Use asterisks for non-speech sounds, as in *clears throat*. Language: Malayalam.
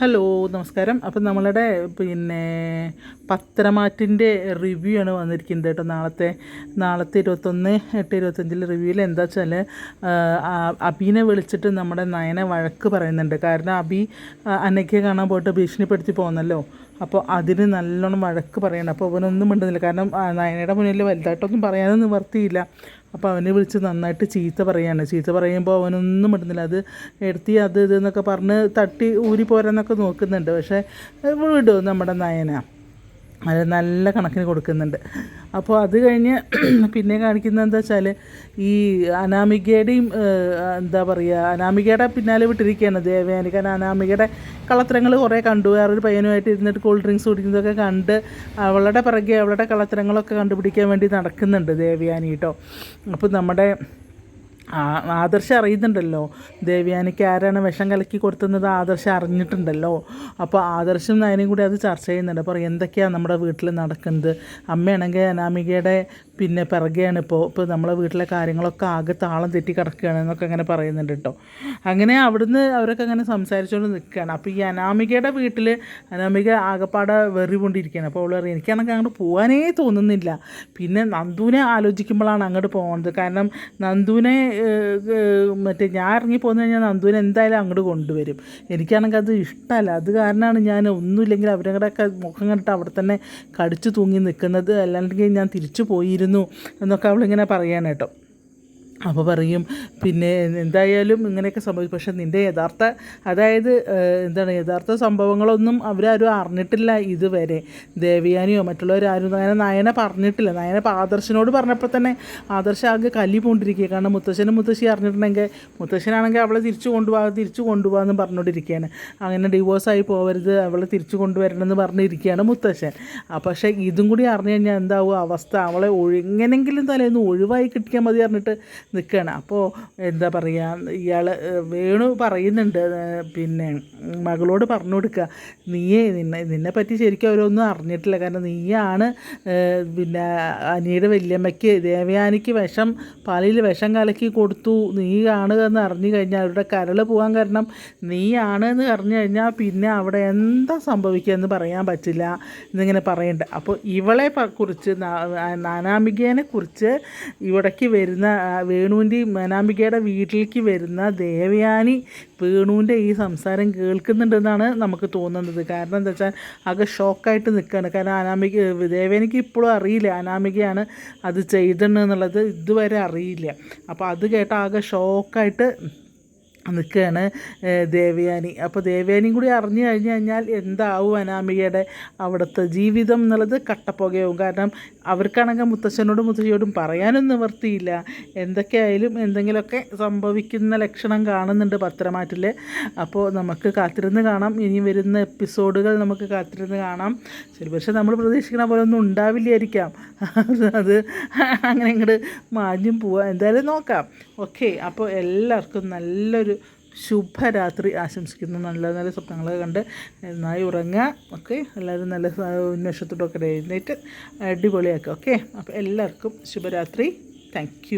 ഹലോ നമസ്കാരം. അപ്പം നമ്മളുടെ പിന്നെ പത്രമാറ്റിന്റെ റിവ്യൂ ആണ് വന്നിരിക്കുന്നത് കേട്ടോ നാളത്തെ നാളത്തെ ഇരുപത്തൊന്ന് എട്ട് ഇരുപത്തഞ്ചിൽ റിവ്യൂവിൽ എന്താ വെച്ചാൽ അബീനെ വിളിച്ചിട്ട് നമ്മുടെ നയനെ വഴക്ക് പറയുന്നുണ്ട്. കാരണം അബി അന്നയ്ക്ക് കാണാൻ പോയിട്ട് ഭീഷണിപ്പെടുത്തി പോകുന്നല്ലോ. അപ്പോൾ അതിന് നല്ലോണം വഴക്ക് പറയണം. അപ്പോൾ അവനൊന്നും മിണ്ടുന്നില്ല. കാരണം നയനയുടെ മുന്നിൽ വലുതായിട്ടൊന്നും പറയാനൊന്നും നിവർത്തിയില്ല. അപ്പോൾ അവനെ വിളിച്ച് നന്നായിട്ട് ചീത്ത പറയാണ്. ചീത്ത പറയുമ്പോൾ അവനൊന്നും ഇടുന്നില്ല അത് എടുത്തി അത് ഇത് എന്നൊക്കെ പറഞ്ഞ് തട്ടി ഊരി പോരാന്നൊക്കെ നോക്കുന്നുണ്ട്. പക്ഷേ വിടും നമ്മുടെ നയന. അത് നല്ല കണക്കിന് കൊടുക്കുന്നുണ്ട്. അപ്പോൾ അത് കഴിഞ്ഞ് *clears throat* പിന്നെ കാണിക്കുന്നത് എന്താ വെച്ചാൽ ഈ അനാമികയുടെയും എന്താ പറയുക അനാമികയുടെ പിന്നാലെ വിട്ടിരിക്കുകയാണ് ദേവയാനി. കാരണം അനാമികയുടെ കളത്തരങ്ങൾ കുറേ കണ്ടു. വേറൊരു പയ്യനുമായിട്ട് ഇരുന്നിട്ട് കൂൾ ഡ്രിങ്ക്സ് കുടിക്കുന്നതൊക്കെ കണ്ട് അവളുടെ പിറകെ അവളുടെ കളത്തരങ്ങളൊക്കെ കണ്ടുപിടിക്കാൻ വേണ്ടി നടക്കുന്നുണ്ട് ദേവയാനി കേട്ടോ അപ്പോൾ നമ്മുടെ ആദർശം അറിയുന്നുണ്ടല്ലോ. ദേവ്യാനിക്ക് ആരാണ് വിഷം കലക്കി കൊടുത്തുന്നത് ആദർശം അറിഞ്ഞിട്ടുണ്ടല്ലോ. അപ്പോൾ ആദർശം നയനും കൂടി അത് ചർച്ച ചെയ്യുന്നുണ്ട്. അപ്പോൾ എന്തൊക്കെയാണ് നമ്മുടെ വീട്ടിൽ നടക്കുന്നത്? അമ്മയാണെങ്കിൽ അനാമികയുടെ പിന്നെ പിറകെയാണ് ഇപ്പോൾ ഇപ്പോൾ നമ്മളെ വീട്ടിലെ കാര്യങ്ങളൊക്കെ ആകെ താളം തെറ്റി കിടക്കുകയാണ് എന്നൊക്കെ അങ്ങനെ പറയുന്നുണ്ട് കേട്ടോ. അങ്ങനെ അവിടുന്ന് അവരൊക്കെ അങ്ങനെ സംസാരിച്ചുകൊണ്ട് നിൽക്കുകയാണ്. അപ്പോൾ ഈ അനാമികയുടെ വീട്ടിൽ അനാമിക ആകപ്പാടെ വെറി കൊണ്ടിരിക്കുകയാണ് അപ്പോൾ അവൾ പറയും എനിക്കാണെങ്കിൽ അങ്ങോട്ട് പോകാനേ തോന്നുന്നില്ല. പിന്നെ നന്ദുവിനെ ആലോചിക്കുമ്പോഴാണ് അങ്ങോട്ട് പോകുന്നത് കാരണം നന്ദുവിനെ മറ്റേ ഞാൻ ഇറങ്ങി പോന്നു കഴിഞ്ഞാൽ നന്ദുവിനെ എന്തായാലും അങ്ങോട്ട് കൊണ്ടുവരും. എനിക്കാണെങ്കിൽ അത് ഇഷ്ടമല്ല അത് കാരണമാണ് ഞാൻ ഒന്നുമില്ലെങ്കിൽ അവരുടെ ഒക്കെ മുഖം കണ്ടിട്ട് അവിടെ തന്നെ കടിച്ചു തൂങ്ങി നിൽക്കുന്നത് അല്ലാണ്ടെങ്കിൽ ഞാൻ തിരിച്ചു പോയിരുന്നു എന്നൊക്കെ അവളിങ്ങനെ കേട്ടോ. അപ്പോൾ പറയും പിന്നെ എന്തായാലും ഇങ്ങനെയൊക്കെ സംഭവിച്ചു പക്ഷേ നിന്റെ യഥാർത്ഥ അതായത് എന്താണ് യഥാർത്ഥ സംഭവങ്ങളൊന്നും അവരാരും അറിഞ്ഞിട്ടില്ല ഇതുവരെ. ദേവിയാനിയോ മറ്റുള്ളവരാരും അങ്ങനെ നയനെ പറഞ്ഞിട്ടില്ല. നയനെ ആദർശനോട് പറഞ്ഞപ്പോൾ തന്നെ ആദർശ ആകെ കല്ലി പോണ്ടിരിക്കുക. കാരണം മുത്തശ്ശനും മുത്തശ്ശി അറിഞ്ഞിട്ടുണ്ടെങ്കിൽ മുത്തശ്ശനാണെങ്കിൽ അവളെ തിരിച്ചു കൊണ്ടുപോകാം തിരിച്ചു കൊണ്ടുപോകാമെന്ന് പറഞ്ഞുകൊണ്ടിരിക്കുകയാണ് അങ്ങനെ ഡിവോഴ്സായി പോകരുത് അവളെ തിരിച്ചു കൊണ്ടുവരണമെന്ന് പറഞ്ഞിരിക്കുകയാണ് മുത്തശ്ശൻ. പക്ഷേ ഇതും കൂടി അറിഞ്ഞു കഴിഞ്ഞാൽ എന്താവും? അവസ്ഥ അവളെ എങ്ങനെങ്കിലും തലേന്ന് ഒഴിവായി കിട്ടിയാൽ മതി പറഞ്ഞിട്ട് നിൽക്കുകയാണ് അപ്പോൾ എന്താ പറയുക ഇയാൾ വേണു പറയുന്നുണ്ട് പിന്നെ മകളോട് പറഞ്ഞു കൊടുക്കുക നീയേ നിന്നെ നിന്നെ പറ്റി ശരിക്കും അവരൊന്നും അറിഞ്ഞിട്ടില്ല. കാരണം നീയാണ് പിന്നെ അനിയുടെ വല്യമ്മയ്ക്ക് ദേവയാനിക്ക് വിഷം പാലിൽ വിഷം കലക്കി കൊടുത്തു. നീ കാണുക എന്ന് അറിഞ്ഞു കഴിഞ്ഞാൽ അവരുടെ കരൾ പോകാൻ കാരണം നീയാണ് എന്ന് അറിഞ്ഞു കഴിഞ്ഞാൽ പിന്നെ അവിടെ എന്താ സംഭവിക്കുക എന്ന് പറയാൻ പറ്റില്ല എന്നിങ്ങനെ പറയുന്നുണ്ട് അപ്പോൾ ഇവളെ കുറിച്ച് നാനാമികേനെ കുറിച്ച് ഇവിടേക്ക് വരുന്ന വേണുവിന്റെയും മേനാമ്പികയുടെ വീട്ടിലേക്ക് വരുന്ന ദേവയാനി വേണുവിന്റെ ഈ സംസാരം കേൾക്കുന്നുണ്ടെന്നാണ് നമുക്ക് തോന്നുന്നത്. കാരണം എന്താ വെച്ചാൽ ആകെ ഷോക്കായിട്ട് നിൽക്കുകയാണ്. കാരണം അനാമിക ദേവേനിക്ക് ഇപ്പോഴും അറിയില്ല അനാമികയാണ് അത് ചെയ്തിട്ടുണ്ടെന്നുള്ളത് ഇതുവരെ അറിയില്ല. അപ്പോൾ അത് കേട്ട ആകെ ഷോക്കായിട്ട് നിൽക്കുകയാണ് ദേവയാനി. അപ്പോൾ ദേവയാനിയും കൂടി അറിഞ്ഞു കഴിഞ്ഞു കഴിഞ്ഞാൽ എന്താവും അനാമികയുടെ അവിടുത്തെ ജീവിതം എന്നുള്ളത് കട്ടപ്പുകയാവും. കാരണം അവർക്കാണെങ്കിൽ മുത്തശ്ശനോടും മുത്തശ്ശിയോടും പറയാനും നിവർത്തിയില്ല. എന്തൊക്കെയായാലും എന്തെങ്കിലുമൊക്കെ സംഭവിക്കുന്ന ലക്ഷണം കാണുന്നുണ്ട് പത്രമാറ്റിൽ. അപ്പോൾ നമുക്ക് കാത്തിരുന്ന് കാണാം. ഇനി വരുന്ന എപ്പിസോഡുകൾ നമുക്ക് കാത്തിരുന്ന് കാണാം. ശരി പക്ഷേ നമ്മൾ പ്രതീക്ഷിക്കുന്ന പോലെ ഒന്നും ഉണ്ടാവില്ലായിരിക്കാം. *laughs* അത് അങ്ങനെ ഇങ്ങോട്ട് മാഞ്ഞും പോവാം. എന്തായാലും നോക്കാം. ഓക്കെ അപ്പോൾ എല്ലാവർക്കും നല്ലൊരു ശുഭരാത്രി ആശംസിക്കുന്നു. നല്ല നല്ല സ്വപ്നങ്ങൾ കണ്ട് നന്നായി ഉറങ്ങുക. ഓക്കെ എല്ലാവരും നല്ല ഉന്മേഷത്തോടൊക്കെ എഴുന്നേറ്റ് അടിപൊളിയാക്കുക. ഓക്കെ അപ്പോൾ എല്ലാവർക്കും ശുഭരാത്രി. താങ്ക്